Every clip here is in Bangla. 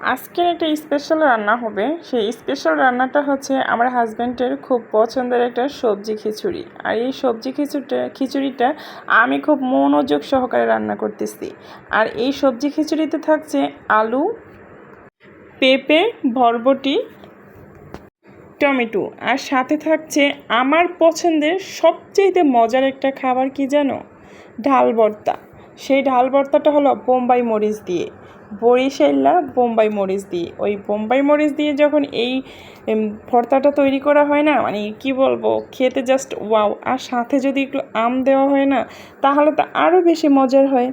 আজকের একটা স্পেশাল রান্না হবে। সেই স্পেশাল রান্নাটা হচ্ছে আমার হাজব্যান্ডের খুব পছন্দের একটা সবজি খিচুড়ি। আর এই সবজি খিচুড়িটা খিচুড়িটা আমি খুব মনোযোগ সহকারে রান্না করতেছি। আর এই সবজি খিচুড়িতে থাকছে আলু, পেঁপে, বরবটি, টমেটো। আর সাথে থাকছে আমার পছন্দের সবচেয়ে মজার একটা খাবার কি জানো? ঢাল ভর্তা। সেই ঢাল ভর্তাটা হলো বোম্বাই মরিচ দিয়ে। বরিশাল্লা, বোম্বাই মরিচ দিয়ে। ওই বোম্বাই মরিচ দিয়ে যখন এই ভর্তাটা তৈরি করা হয় না মানে কি বলব, খেতে জাস্ট ওয়াও আর সাথে যদি একটু আম দেওয়া হয় না, তাহলে তো আরও বেশি মজার হয়।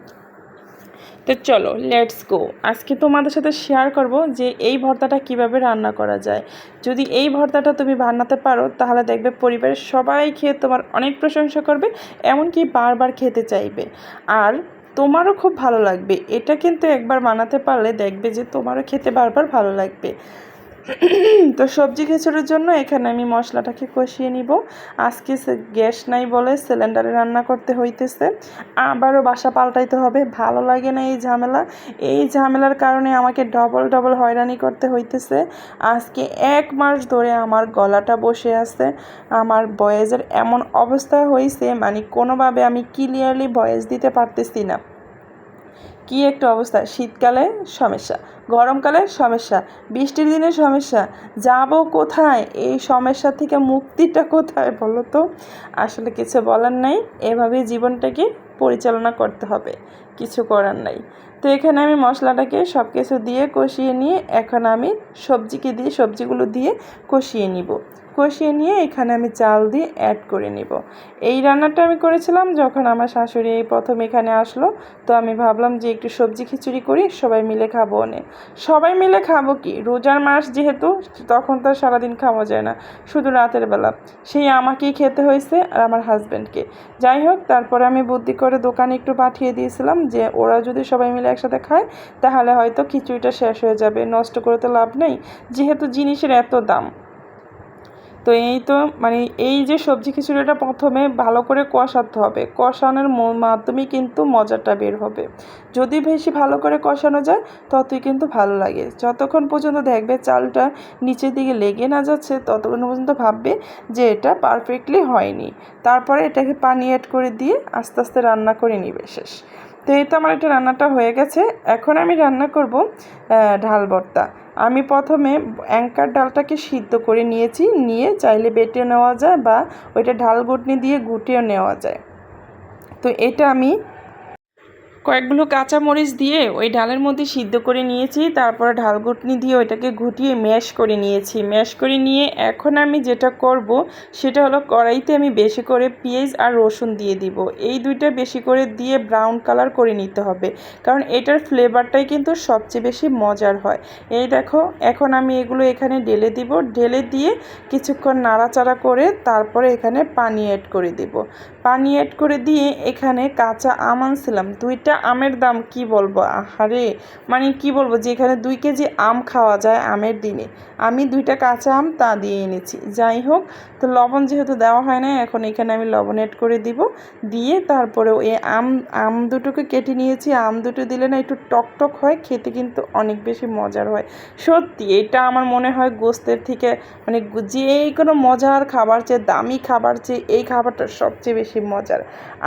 তো চলো লেটস গো আজকে তোমাদের সাথে শেয়ার করব যে এই ভর্তাটা কীভাবে রান্না করা যায়। যদি এই ভর্তাটা তুমি বানাতে পারো, তাহলে দেখবে পরিবারের সবাই খেয়ে তোমার অনেক প্রশংসা করবে, এমনকি বারবার খেতে চাইবে। আর তোমারও খুব ভালো লাগবে। এটা কিন্তু একবার বানাতে পারলে দেখবে যে তোমারও খেতে বারবার ভালো লাগবে। তো সবজি খিচুড়ির জন্য এখানে আমি মশলাটাকে কষিয়ে নিব। আজকে গ্যাস নাই বলে সিলিন্ডারে রান্না করতে হইতেছে। আবারও বাসা পাল্টাইতে হবে, ভালো লাগে না এই ঝামেলা। এই ঝামেলার কারণে আমাকে ডবল ডবল হয়রানি করতে হইতেছে। আজকে এক মাস ধরে আমার গলাটা বসে আছে। আমার বয়েজের এমন অবস্থা হয়েছে মানে কোনোভাবে আমি ক্লিয়ারলি ভয়েস দিতে পারতেছি না। কি একটা অবস্থা? শীতকালে সমস্যা, গরমকালে সমস্যা, বৃষ্টির দিনে সমস্যা, যাব কোথায়? এই সমস্যা থেকে মুক্তিটা কোথায় বলো তো? আসলে কিছু বলার নাই, এভাবেই জীবনটাকে পরিচালনা করতে হবে, কিছু করার নাই। তো এখানে আমি মশলাটাকে সব কিছু দিয়ে কষিয়ে নিয়ে, এখন আমি সবজিকে দিয়ে, সবজিগুলো দিয়ে কষিয়ে নিব। কষিয়ে নিয়ে এখানে আমি চাল দিয়ে অ্যাড করে নিব। এই রান্নাটা আমি করেছিলাম যখন আমার শাশুড়ি এই প্রথম এখানে আসলো, তো আমি ভাবলাম যে একটু সবজি খিচুড়ি করি, সবাই মিলে খাব অনেক। সবাই মিলে খাব কি? রোজার মাস যেহেতু, তখন তো সারাদিন খাওয়া যায় না, শুধু রাতের বেলা। সেই আমাকেই খেতে হয়েছে আর আমার হাজব্যান্ডকে যাই হোক, তারপরে আমি বুদ্ধি করে দোকানে একটু পাঠিয়ে দিয়েছিলাম যে ওরা যদি সবাই মিলে একসাথে খায়, তাহলে হয়তো খিচুড়িটা শেষ হয়ে যাবে, নষ্ট করে তো লাভ নেই। যেহেতু জিনিসের এত দাম। তো এই তো মানে এই যে সবজি খিচুড়িটা প্রথমে ভালো করে কষাতে হবে। কষানোর মাধ্যমে কিন্তু মজাটা বের হবে। যদি বেশি ভালো করে কষানো যায়, ততই কিন্তু ভালো লাগে। যতক্ষণ পর্যন্ত দেখবে চালটা নিচের দিকে লেগে না যাচ্ছে, ততক্ষণ পর্যন্ত ভাববে যে এটা পারফেক্টলি হয়নি। তারপরে এটাকে পানি অ্যাড করে দিয়ে আস্তে আস্তে রান্না করে নিবে শেষ। তো এই তো আমার এটা রান্নাটা হয়ে গেছে। এখন আমি রান্না করব ঢাল ভর্তা। আমি প্রথমে অ্যাঙ্কার ডালটাকে সিদ্ধ করে নিয়েছি, নিয়ে চাইলে বেটে নেওয়া যায় বা ওইটা ঢাল গুটনি দিয়ে গুটিয়ে নেওয়া যায়। তো এটা আমি কয়েকগুলো কাঁচামরিচ দিয়ে ওই ডালের মধ্যে সিদ্ধ করে নিয়েছি, তারপরে ঢাল ঘুটনি দিয়ে ওইটাকে ঘুটিয়ে ম্যাশ করে নিয়েছি। ম্যাশ করে নিয়ে এখন আমি যেটা করব, সেটা হলো কড়াইতে আমি বেশি করে পেঁয়াজ আর রসুন দিয়ে দিব। এই দুইটা বেশি করে দিয়ে ব্রাউন কালার করে নিতে হবে, কারণ এটার ফ্লেভারটাই কিন্তু সবচেয়ে বেশি মজার হয়। এই দেখো, এখন আমি এগুলো এখানে ঢেলে দিব। ঢেলে দিয়ে কিছুক্ষণ নাড়াচাড়া করে তারপরে এখানে পানি অ্যাড করে দিব। পানি অ্যাড করে দিয়ে এখানে কাঁচা আম আনছিলাম দুইটা আমের দাম কি বলব? আহারে মানে কি বলব যে এখানে দুই কেজি আম খাওয়া যায় আমের দিনে। আমি দুইটা কাঁচা আম তা দিয়ে এনেছি। যাই হোক, তো লবণ যেহেতু দেওয়া হয় না এখন এখানে আমি লবণ এড করে দিব। দিয়ে তারপরে ওই আম আম দুটোকে কেটে নিয়েছি। আম দুটো দিলে না একটু টক টক হয়, খেতে কিন্তু অনেক বেশি মজার হয়। সত্যি, এটা আমার মনে হয় গোস্তের থেকে মানে যে কোনো মজার খাবার চেয়ে, দামি খাবার চেয়ে, এই খাবারটা সবচেয়ে বেশি মজার।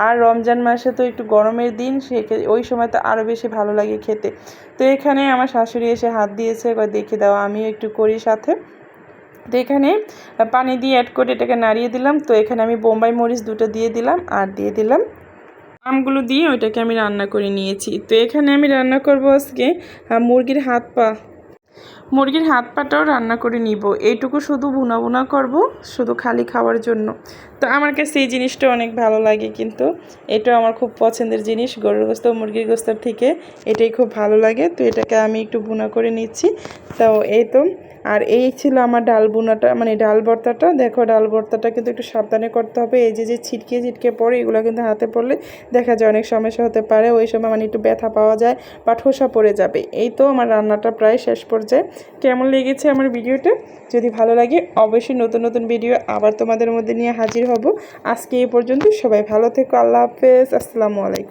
আর রমজান মাসে তো একটু গরমের দিন, সে ওই সময় তো আরও বেশি ভালো লাগে খেতে। তো এখানে আমার শাশুড়ি এসে হাত দিয়েছে এবার দেখে দাও, আমিও একটু করি সাথে। তো এখানে পানি দিয়ে অ্যাড করে এটাকে নাড়িয়ে দিলাম। তো এখানে আমি বোম্বাই মরিচ দুটো দিয়ে দিলাম আর দিয়ে দিলাম। আমগুলো দিয়ে ওইটাকে আমি রান্না করে নিয়েছি। তো এখানে আমি রান্না করব আজকে মুরগির হাত পা। মুরগির হাত পাটাও রান্না করে নিব। এইটুকু শুধু ভুনা ভুনা করব, শুধু খালি খাওয়ার জন্য। তো আমার কাছে এই জিনিসটা অনেক ভালো লাগে কিন্তু। এটা আমার খুব পছন্দের জিনিস। গরুর গোস্ত, মুরগির গোস্তার থেকে এটাই খুব ভালো লাগে। তো এটাকে আমি একটু ভুনা করে নিচ্ছি। তো এই তো আর এই ছিল আমার ডাল বোনাটা মানে ডাল ভর্তাটা। দেখো, ডাল ভর্তাটা কিন্তু একটু সাবধানে করতে হবে। এই যে যে ছিটকে ছিটকে পড়ে, এগুলো কিন্তু হাতে পড়লে দেখা যায় অনেক সমস্যা হতে পারে। ওই সময় মানে একটু ব্যথা পাওয়া যায় বা ঠোসা পড়ে যাবে। এই তো আমার রান্নাটা প্রায় শেষ পর্যায়ে। কেমন লেগেছে আমার ভিডিওটা? যদি ভালো লাগে, অবশ্যই নতুন নতুন ভিডিও আবার তোমাদের মধ্যে নিয়ে হাজির হব। আজকে এই পর্যন্ত সবাই ভালো থেকো, আল্লাহ হাফেজ, আসসালামু আলাইকুম।